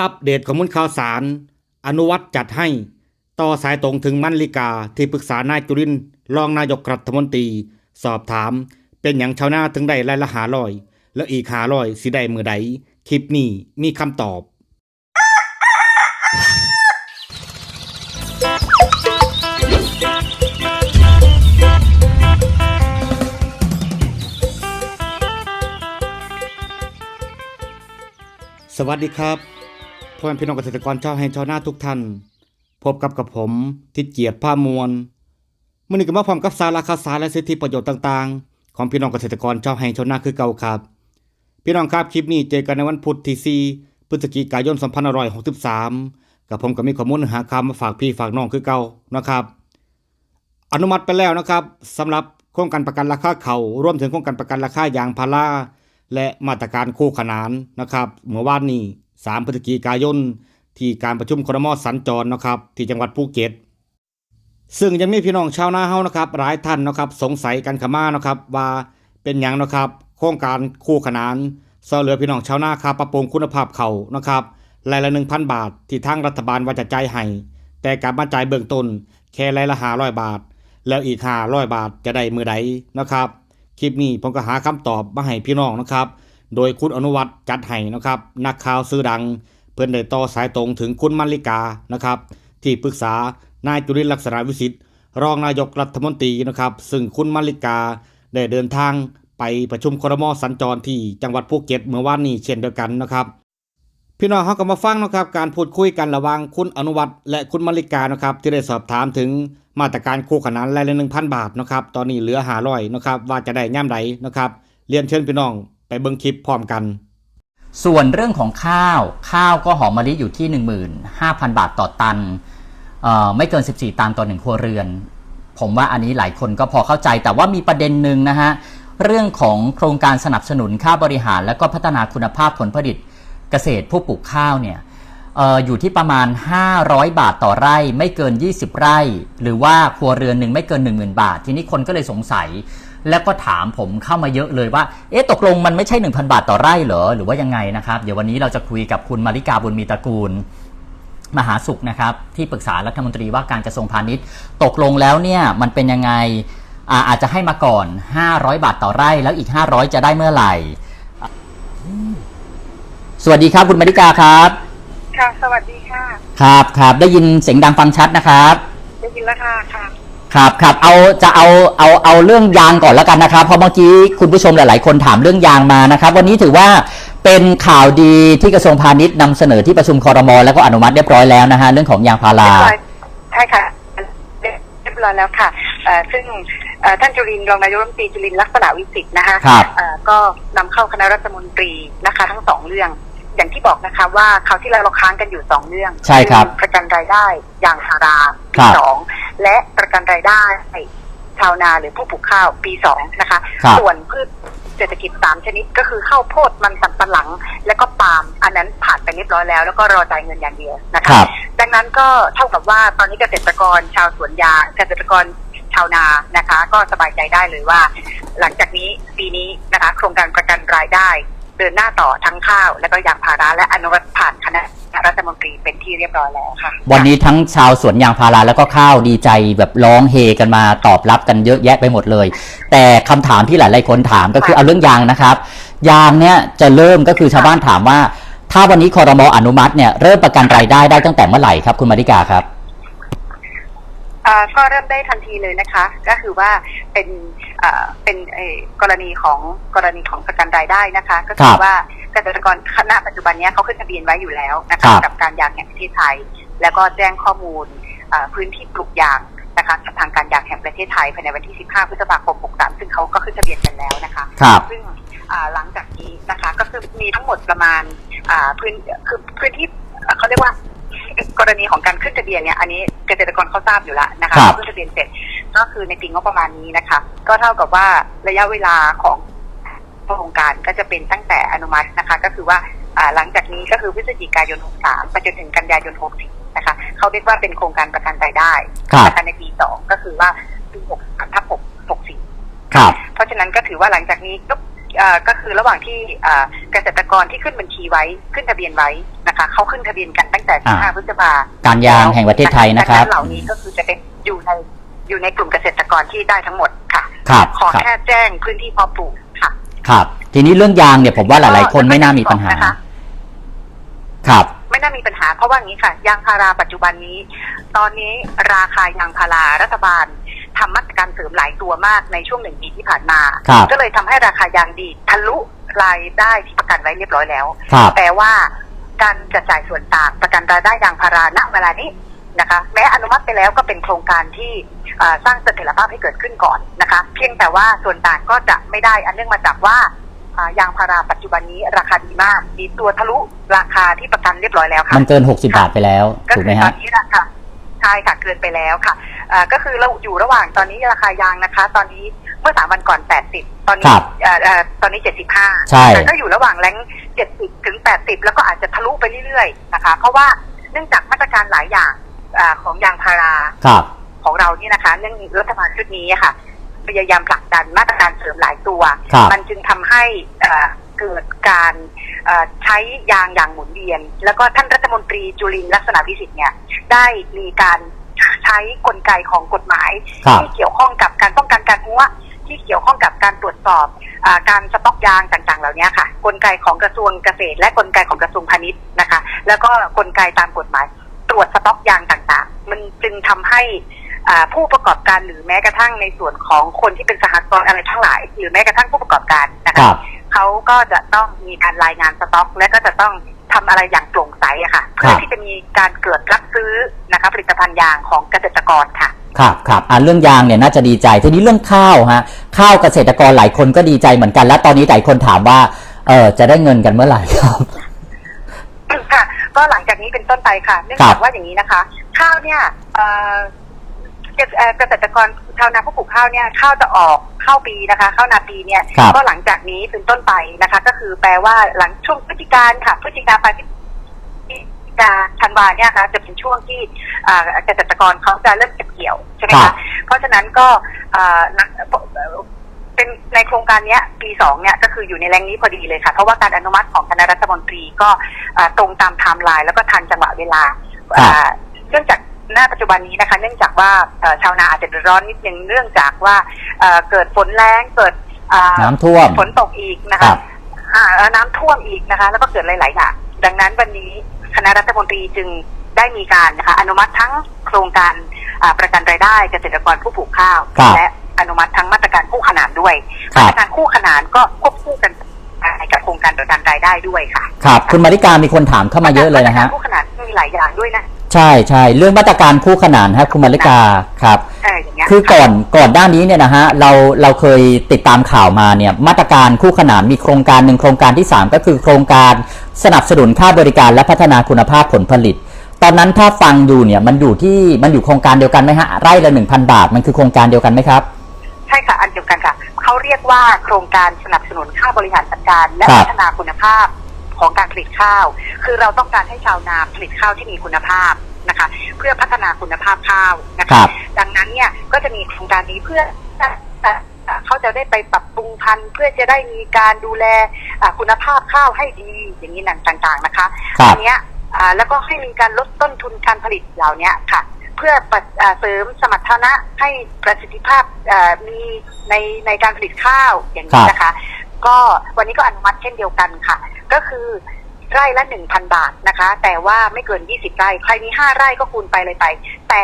อัปเดตข้อมูลข่าวสาร อนุวัตจัดให้ ต่อสายตรงถึงมันลิกาที่ปรึกษานายจุรินรองนายกรัฐมนตรี สอบถาม เป็นอย่างชาวนาถึงได้รายละหาลอย แล้วอีกหาลอยสิได้มือใดคลิปนี้มีคำตอบสวัสดีครับ พ่อแม่พี่น้องเกษตรกรชาวแห่งชาวนาทุกท่าน พบกับกับผมทิศเกียรติผ้ามวลมื่อนี้ก็มาพร้อมกับสาระข่าวสารและสิทธิประโยชน์ต่างๆ ของพี่น้องเกษตรกรชาวแห่งชาวนาคือเก่าครับ พี่น้องครับคลิปนี้เจอกันในวันพุธที่4พฤศจิกายน2563กับผมก็มีข้อมูลหาข่าวมาฝากพี่ฝากน้องคือเก่านะครับ อนุมัติไปแล้วนะครับสำหรับโครงการประกันราคาเขาวรวมถึงโครงการประกันราคายางพาราและมาตรการคู่ขนานนะครับเมื่อวานนี้ 3 พฤศจิกายน ที่การประชุมครมสัญจรนะครับ ที่จังหวัดภูเก็ต ซึ่งยังมีพี่น้องชาวนาเฮานะครับ หลายท่านนะครับ สงสัยกันข้ามานะครับ ว่าเป็นหยังนะครับ โครงการคู่ขนานซอยเหลือพี่น้องชาวนาครับปรับปรุงคุณภาพเขานะครับรายละ1,000บาท ที่ทางรัฐบาลว่าจะจ่ายให้แต่กลับมาจ่ายเบื้องต้น แค่รายละ500บาท แล้วอีก500บาทจะได้มือใดนะครับ คลิปนี้ผมก็หาคำตอบมาให้พี่น้องนะครับ โดยคุณอนุวัฒน์จัดให้นะครับ นักข่าวซื้อดัง เพื่อนได้ต่อสายตรงถึงคุณมัลลิกานะครับ ที่ปรึกษานายจุรินทร์ลักษณะวิสิทธิ์รองนายกรัฐมนตรีนะครับ ซึ่งคุณมัลลิกาได้เดินทางไปประชุมครมสัญจรที่จังหวัดภูเก็ตเมื่อวานนี้เช่นเดียวกันนะครับ พี่น้องเขาก็มาฟังนะครับ การพูดคุยกันระหว่างคุณอนุวัฒน์และคุณมัลลิกานะครับ ที่ได้สอบถามถึงมาตรการคู่ขนานรายละหนึ่งพันบาทนะครับ ตอนนี้เหลือหาร้อยนะครับ ว่าจะได้ย่ำใดนะครับ เรียนเชิญพี่น้อง ไปเบิ่งคลิปพร้อมกัน ส่วนเรื่องของข้าวข้าวก็หอมมะลิอยู่ที่ 15,000 บาทต่อตันเอ่อไม่เกิน 14 ตันต่อหนึ่งครัวเรือน ผมว่าอันนี้หลายคนก็พอเข้าใจแต่ว่ามีประเด็นหนึ่งนะฮะ เรื่องของโครงการสนับสนุนค่าบริหาร และก็พัฒนาคุณภาพผลผลิตเกษตรผู้ปลูกข้าวเนี่ยเอออยู่ที่ประมาณ 500 บาทต่อไร่ ไม่เกิน 20 ไร่ หรือว่าครัวเรือนหนึ่งไม่เกิน 10,000 บาท ทีนี้คนก็เลยสงสัย แล้วก็ถามผมเข้ามาเยอะเลยว่า เอ๊ะตกลงมันไม่ใช่ 1,000 บาทต่อไร่เหรอ หรือว่ายังไงนะครับ เดี๋ยววันนี้เราจะคุยกับคุณมาริกาบุญมีตระกูล มหาสุขนะครับ ที่ปรึกษารัฐมนตรีว่าการกระทรวงพาณิชย์ ตกลงแล้วเนี่ยมันเป็นยังไงอาอาจจะให้มาก่อน 500 บาทต่อไร่ แล้วอีก 500 จะได้เมื่อไหร่ สวัสดีครับคุณมาริกาครับ ค่ะ สวัสดีค่ะ ครับครับได้ยินเสียงดังฟังชัดนะครับ ได้ยินแล้วค่ะค่ะ ครับครับเอาจะเอาเอาเอาเรื่องยางก่อนแล้วกันนะครับ เพราะเมื่อกี้คุณผู้ชมหลาย ๆ คนถามเรื่องยางมานะครับ วันนี้ถือว่าเป็นข่าวดีที่กระทรวงพาณิชย์นำเสนอที่ประชุมคอรมอแล้วก็อนุมัติเรียบร้อยแล้วนะฮะเรื่องของยางพาราเรียบร้อยใช่ค่ะเรียบร้อยแล้วค่ะเอ่อซึ่งเอ่อท่านจุรินทร์รองนายกรัฐมนตรีจุรินทร์ลักษณะวิสิทธิ์นะคะครับ เอ่อก็นำเข้าคณะรัฐมนตรีนะคะ ทั้งสองเรื่อง อย่างที่บอกนะคะว่าคราวที่แล้วเราค้างกันอยู่สองเรื่องใช่ครับ อประกันรายได้ยางพาราคปีรับ สอง และประกันรายได้ชาวนาหรือผู้ปลูกข้าวปีสองนะคะ ครับ ส่วนพืชเศรษฐกิจสามชนิดก็คือข้าวโพดมันสำปะหลัง และก็ปาล์มอันนั้นผ่านไปเรียบร้อยแล้ว แล้วก็รอจ่ายเงินอย่างเดียวนะคคะ รับ ดังนั้นก็เท่ากับว่าตอนนี้เกษตรกรชาวสวนยางเกษตรกรชาวนานะคะ ก็สบายใจได้เลยว่า หลังจากนี้ปีนี้นะคะ โครงการประกันรายได้ เดินหน้าต่อทั้งข้าว และก็ยางพาราและอนุมัติผ่านคณะรัฐมนตรีเป็นที่เรียบร้อยแล้วค่ะ วันนี้ทั้งชาวสวนยางพาราแล้วก็ข้าวดีใจแบบร้องเฮกันมาตอบรับกันเยอะแยะไปหมดเลย แต่คำถามที่หลายๆคนถามก็คือค่ะเอาเรื่องยางนะครับ ยางเนี่ยจะเริ่มก็คือชาวบ้านถามว่า ถ้าวันนี้คอรมออนุมัติเนี่ยเริ่มประกันรายได้ได้ตั้งแต่เมื่อไหร่ครับคุณมาริกาครับอ่า ก็เริ่มได้ทันทีเลยนะคะ ก็คือว่าเป็นอ่าเป็นเอ่อกรณีของกรณีของประกันรายได้นะคะ ก็คืครัอบว่าเกษตรกรคณะปัจจุบันเนี้ยเขาขึ้นทะเบียนไว้อยู่แล้วนะครัคะบกับการยางแห่งประเทศไทย แล้วก็แจ้งข้อมูลอ่าพื้นที่ปลูกยางนะคะกับทางการยางแห่งประเทศไทยภายในวันที่ 15 พฤษภาคม 63 ซึ่งเขาก็ขึ้นทะเบียนกันแล้วนะคะครับซึ่งอ่าหลังจากนี้นะคะก็คือมีทั้งหมดประมาณอ่าพื้นคือพื้นที่เอ่อเขาเรียกว่า กรณีของการขึ้นทะเบียนเนี่ยอันนี้เกษตรกรเขาทราบอยู่แล้วนะคะครับ ขึ้นทะเบียนเสร็จก็คือในปีงบประมาณนี้นะคะ ก็เท่ากับว่าระยะเวลาของโครงการก็จะเป็นตั้งแต่อนุมัตินะคะ ก็คือว่าอ่าหลังจากนี้ก็คือพฤศจิกายน 63 ไปจนถึงกันยายน 64 นะคะเขาเรียกว่าเป็นโครงการประกันรายได้ครับ นะคะในปี 2 ก็คือว่าปี 63ทับ6 64 ครับ เพราะฉะนั้นก็ถือว่าหลังจากนี้ก็เอ่อ ก็คือระหว่างที่เอ่อเกษตรกรที่ขึ้นบัญชีไว้ขึ้นทะเบียนไว้นะคะเขาขึ้นทะเบียนกันตั้งแต่อ่า15พฤษภาการยางแห่งประเทศไทยนะครับดังเหล่านี้ก็คือจะเป็นอยู่ในอยู่ในกลุ่มเกษตรกรที่ได้ทั้งหมดค่ะครับขอครับแค่แจ้งพื้นที่เพาะปลูกค่ะครับ ทีนี้เรื่องยางเนี่ยผมว่าหลาย ๆ คนไม่น่ามีปัญหานะคะครับไม่น่ามีปัญหาเพราะว่าอย่างนี้ค่ะ ยางพาราปัจจุบันนี้ ตอนนี้ราคายางพารารัฐบาล ทำมาตรการเสริมหลายตัวมากในช่วงหนึ่งปีที่ผ่านมาครับก็เลยทำให้ราคายางดีดทะลุรายได้ที่ประกันไว้เรียบร้อยแล้วครับแต่ว่าการกระจายส่วนต่างประกันรายได้ยางพาราณเวลานี้นะคะ แม้อนุมัติไปแล้วก็เป็นโครงการที่เอ่อสร้างเสถียรภาพให้เกิดขึ้นก่อนนะคะ เพียงแต่ว่าส่วนต่างก็จะไม่ได้อันเนื่องมาจากว่าอ่ายางพาราปัจจุบันนี้ราคาดีมาก ดีตัวทะลุราคาที่ประกันเรียบร้อยแล้วค่ะ มันเกิน 60 บาทไปแล้วก็ถูกคืไหมอตอฮะนนี้นะคะ ใช่ค่ะเกินไปแล้วค่ะเอ่อก็คือเราอยู่ระหว่างตอนนี้ราคายางนะคะ ตอนนี้เมื่อสามวันก่อน80ตอนครันี้บเอ่อเอ่อตอนนี้75ใช่ แต่ก็อยู่ระหว่างแรง70ถึง80แล้วก็อาจจะทะลุไปเรื่อยๆนะคะ เพราะว่าเนื่องจากมาตรการหลายอย่างอาของยางพารา ครับ ของเราเนี่ยนะคะเนื่องรัฐบาลชุดนี้อะค่ะพยายามผลักดันมาตรการเสริมหลายตัว ครับ มันจึงทำให้เอ่อ เกิดการเอ่อใช้ยางอย่างหมุนเวียน แล้วก็ท่านรัฐมนตรีจุลินทร์ลักษณะวิสิทธิ์เนี่ยได้มีการใช้กลไกของกฎหมายครับที่เกี่ยวข้องกับการป้องกันการหัวที่เกี่ยวข้องกับการตรวจสอบอาการสต็อกยางต่าง ๆ เหล่านี้ค่ะ กลไกของกระทรวงเกษตร และกลไกของกระทรวงพาณิชย์นะคะ แล้วก็กลไกตามกฎหมาย ตรวจสต็อกยางต่าง ๆ มันจึงทำให้อ่าผู้ประกอบการหรือแม้กระทั่งในส่วนของคนที่เป็นสหกรณ์อะไรทั้งหลาย หรือแม้กระทั่งผู้ประกอบการนะคคะรับ เขาก็จะต้องมีการรายงานสต็อก และก็จะต้องทำอะไรอย่างโปร่งใสอะค่ะเพื่อที่จะมีการเกิดรับซื้อนะคะผลิตภัณฑ์ยางของเกษตรกรค่ะ ครับครับอ่าเรื่องยางเนี่ยน่าจะดีใจทีนี้เรื่องข้าวฮะข้าวเกษตรกรหลายคนก็ดีใจเหมือนกัน และตอนนี้หลายคนถามว่าเออจะได้เงินกันเมื่อไหร่ครับค่ะก็หลังจากนี้เป็นต้นไปค่ะเนื่องครัจากบว่าอย่างนี้นะคะ ข้าวเนี่ยเอ่อ เกษเอ่อเกษตรกรชาวนาผู้ปลูกข้าวเนี่ยข้าวจะออกข้าวปีนะคะข้าวนาปีเนี่ยครับ ก็หลังจากนี้เป็นต้นไปนะคะ ก็คือแปลว่าหลังช่วงพฤศจิกาค่ะพฤศจิกาไปพฤศจิกาธันวาเนี่ยค่ะจะเป็นช่วงที่อ่าเกษตรกรเขาจะเริ่มเก็บเกี่ยวใช่ไหมครัคะบเพราะฉะนั้นก็อ่านักเป็นในโครงการเนี้ยปีสองเนี่ยก็คืออยู่ในแรงนี้พอดีเลยค่ะ เพราะว่าการอนุมัติของคณะรัฐมนตรีก็อ่าตรงตามไทม์ไลน์แล้วก็ทันจังหวะเวลา ครับ อ่าเนื่องจาก หน้าปัจจุบันนี้นะคะ เนื่องจากว่าเอ่อชาวนาอาจจะเดือดร้อนนิดนึงเนื่องจากว่าเอ่อเกิดฝนแรงเกิดอ่าน้ำท่วมฝนตกอีกนะครัคะบอ่าแล้วน้ำท่วมอีกนะคะ แล้วก็เกิดหลายๆอย่างดังนั้นวันนี้คณะรัฐมนตรีจึงได้มีการนะคะอนุมัติทั้งโครงการอ่าประกันรายได้เกษตรกรผู้ปลูกข้าวครับและอนุมัติทั้งมาตรการคู่ขนานด้วยครัมาบตรการคู่ขนานก็ควบคู่กันไปกับโครงการประกันรายได้ด้วยค่ะ ครับ คุณมาริกามีคนถามเข้ามาเยอะเลยนะฮะมาตรการคู่ขนานมีหลายอย่างด้วยนะ ใช่ใช่เรื่องมาตรการคู่ขนานฮะคุณมาริกาครับเอออย่างเงี้ยคือก่อนก่อนด้านนี้เนี่ยนะฮะเราเราเคยติดตามข่าวมาเนี่ยมาตรการคู่ขนานมีโครงการหนึ่งโครงการที่ 3 ก็คือโครงการสนับสนุนค่าบริการและพัฒนาคุณภาพผลผลิต ตอนนั้นถ้าฟังดูเนี่ยมันอยู่ที่มันอยู่โครงการเดียวกันไหมฮะไร่ละ1,000บาท มันคือโครงการเดียวกันไหมครับใช่ค่ะอันเดียวกันค่ะเขาเรียกว่าโครงการสนับสนุนค่าบริหารจัดการและครับพัฒนาคุณภาพ ของการผลิตข้าว คือเราต้องการให้ชาวนาผลิตข้าวที่มีคุณภาพนะคะ เพื่อพัฒนาคุณภาพข้าวนะครัคะบดังนั้นเนี่ยก็จะมีโครงการนี้เพื่อเขาจะได้ไปปรับปรุงพันธุ์เพื่อจะได้มีการดูแลอ่าคุณภาพข้าวให้ดีอย่างนี้ต่างๆนะคะครับอันเนี้ยอ่าแล้วก็ให้มีการลดต้นทุนการผลิตเหล่านี้ค่ะเพื่อปะอ่าเสริมสมรรถนะให้ประสิทธิภาพอ่ามีในในการผลิตข้าวอย่างนี้นะคะ ก็วันนี้ก็อนุมัติเช่นเดียวกันค่ะ ก็คือไร่ละหนึ่งพันบาทนะคะ แต่ว่าไม่เกินยี่สิบไร่ใครมีห้าไร่ก็คูณไปเลยไป แต่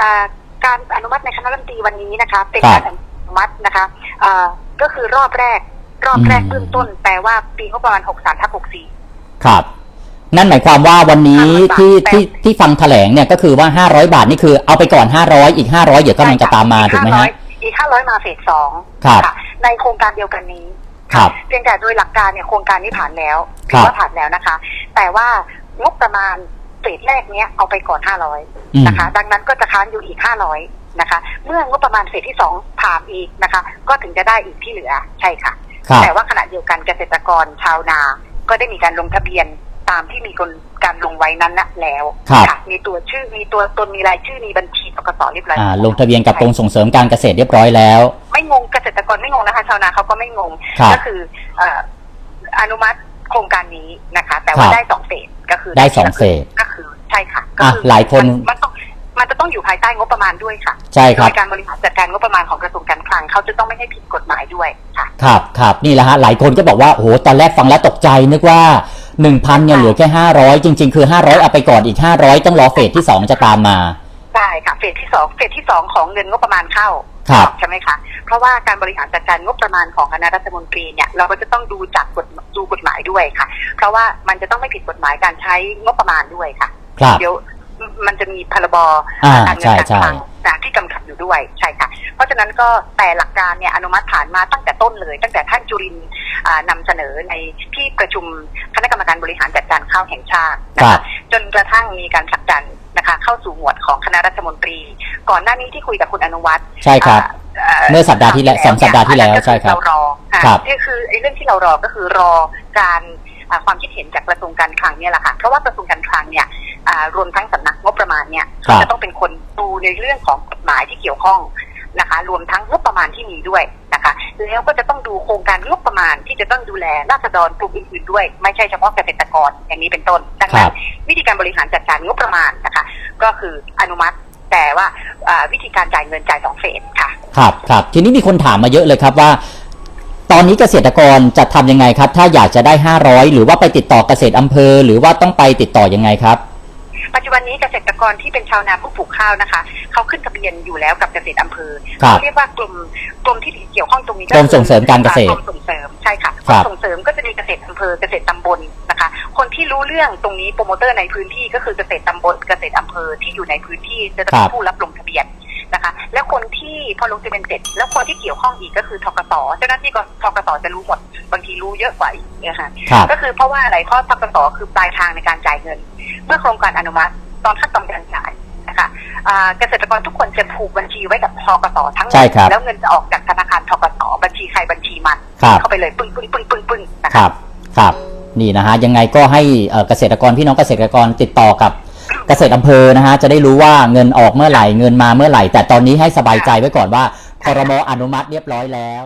อ่าการอนุมัติในคณะรัฐมนตรีวันนี้นะคะ เป็นการอนุมัตินะคะอ่าก็คือรอบแรก รอบแรกอืมเบื้องต้น แปลว่าปีงบประมาณหกสามทับหกสี่ครับนั่นหมายความว่าวันนี้500บาทที่แต่ที่ที่ฟังแถลงเนี่ยก็คือว่า 500 บาทนี่คือเอาไปก่อน 500 อีก 500เดี๋ยวกำลังจะตามมาถูกไหมฮะอีกห้าร้อยมาเฟสสองครับค่ะ ในโครงการเดียวกันนี้ ครับ เพียงแต่โดยหลักการเนี่ยโครงการนี้ผ่านแล้วครัถือบว่าผ่านแล้วนะคะ แต่ว่างบประมาณเฟสแรกเนี้ยเอาไปก่อนห้าร้อยอืมนะคะ ดังนั้นก็จะค้างอยู่อีกห้าร้อยนะคะ เมื่องบประมาณเฟสที่สองผ่านอีกนะคะ ก็ถึงจะได้อีกที่เหลือใช่ค่ะครับแต่ว่าขณะเดียวกันเกษตรกรชาวนา ก็ได้มีการลงทะเบียนตามที่มีกล การการลงไว้นั้นนะแล้วครับค่ะมีตัวชื่อมีตัวตนมีรายชื่อมีบัญชีทกสเรียบร้อยอ่าแล้วลงทะเบียนกับกรมส่งเสริมการเกษตรเรียบร้อยแล้ว ไม่งงเกษตรกรไม่งงนะคะชาวนาเขาก็ไม่งง ครับ ก็คือเอ่ออนุมัติโครงการนี้นะคะ แต่คว่ารับได้สองเฟสก็คือได้สองเฟสก็คือใช่ค่ะก็อะคือหลายคน มัมันต้องมันจะต้องอยู่ภายใต้งบประมาณด้วยค่ะใช่ครับ โดยการบริหารจัดการงบประมาณของกระทรวงการคลังเขาจะต้องไม่ให้ผิดกฎหมายด้วยค่ะ ครับครับนี่แหละฮะหลายคนก็บอกว่าโอ้โหตอนแรกฟังแล้วตกใจนึกว่า 1,000เนี่ยเหลือแค่ 500 จริง ๆ คือ 500 เอาไปก่อนอีก 500 ต้องรอเฟสที่ 2 จะตามมาใช่ค่ะเฟสที่สองเฟสที่สองของเงินงบประมาณเข้าครับใช่ไหมคะเพราะว่าการบริหารจัดการงบประมาณของคณะรัฐมนตรีเนี่ยเราก็จะต้องดูจากกฎดูกฎหมายด้วยค่ะ เพราะว่ามันจะต้องไม่ผิดกฎหมายการใช้งบประมาณด้วยค่ะครับเดี๋ยวมันจะมีพรบอ่าการเงิใช่นการใช่คลังนะที่กำกับอยู่ด้วยใช่ค่ะ เพราะฉะนั้นก็แต่หลักการเนี่ยอนุมัติผ่านมาตั้งแต่ต้นเลย ตั้งแต่ท่านจุรินทร์อ่านำเสนอในที่ประชุมคณะกรรมการบริหารจัดการข้าวแห่งชาตินะครัคะบจนกระทั่งมีการผลักดันนะคะเข้าสู่หมวดของคณะรัฐมนตรี ก่อนหน้านี้ที่คุยกับคุณอนุวัฒน์ใช่ครับอ่าเมื่อสัปดาห์ที่แล้วสองสัปดาห์ที่แล้วใช่ครับเรารออ่าครับนี่คือไอ้เรื่องที่เรารอก็คือรอการอ่าความคิดเห็นจากกระทรวงการคลังเนี่ยแหละค่ะ เพราะว่ากระทรวงการคลังเนี่ยอ่ารวมทั้งสำนักงบประมาณเนี่ยครับจะต้องเป็นคนดูในเรื่องของกฎหมายที่เกี่ยวข้อง นะคะ รวมทั้งงบประมาณที่มีด้วยนะคะ แล้วก็จะต้องดูโครงการงบประมาณที่จะต้องดูแลราษฎรกลุ่มอื่นๆด้วย ไม่ใช่เฉพาะเกษตรกรอย่างนี้เป็นต้นดังครันั้นบวิธีการบริหารจัดการงบประมาณนะคะ ก็คืออนุมัติแต่ว่าอ่าวิธีการจ่ายเงินจ่ายสองเฟสค่ะ ครับครับทีนี้มีคนถามมาเยอะเลยครับว่า ตอนนี้เกษตรกรจะทำยังไงครับ ถ้าอยากจะได้ 500 หรือว่าไปติดต่อเกษตรอำเภอ หรือว่าต้องไปติดต่อยังไงครับปั จจุบันนี้เกษตรกรที่เป็นชาวนาผู้ปลูกข้าวนะคะเขาขึ้นทะเบียนอยู่แล้วกับเกษตรอำเภอครับเขาเรียกว่ากลุ่มกลุ่มที่เกี่ยวข้องตรงนี้กรมส่งเสริมการเกษตรกรมส่งเสริมใช่ค่ะคกรัรบมส่งเสริมก็จะมีเกษตรอำเภอเกษตรตำบลนะคะ คนที่รู้เรื่องตรงนี้โปรโมเตอร์ในพื้นที่ก็คือเกษตรตำบลเกษตรอำเภอที่อยู่ในพื้นที่จะเป็นผู้รับลงทะเบียนนะคะ แล้วคนที่พอลงทะเบียนเสร็จ แล้วคนที่เกี่ยวข้องอีกก็คือทกสเจ้าหน้าที่กทกสจะรู้หมดบางทีรู้เยอะกว่าอีกนะคะครับก็คือเพราะว่าอะไรเพราะทกสคือปลายทางในการจ่ายเงิน เมื่อโครงการอนุมัติตอนขั้นตอนการจ่ายนะคะอ่าเกษตรกรทุกคนจะผูกบัญชีไว้กับทกสทั้งหมใช่ดครับแล้วเงินจะออกจากธนาคารทกสบัญชีใครบัญชีมันครับเข้าไปเลยปึ้งปึ้งปึ้งปึ้งปึ้งนะคคะรับครับนี่นะฮะยังไงก็ให้เอ่อเกษตรกรพี่น้องเกษตรกรติดต่อกับเกษตรอำเภอนะฮะจะได้รู้ว่าเงินออกเมื่อไหร่เงินมาเมื่อไหร่ แต่ตอนนี้ให้สบายใจไว้ก่อนว่าครมอนุมัติเรียบร้อยแล้ว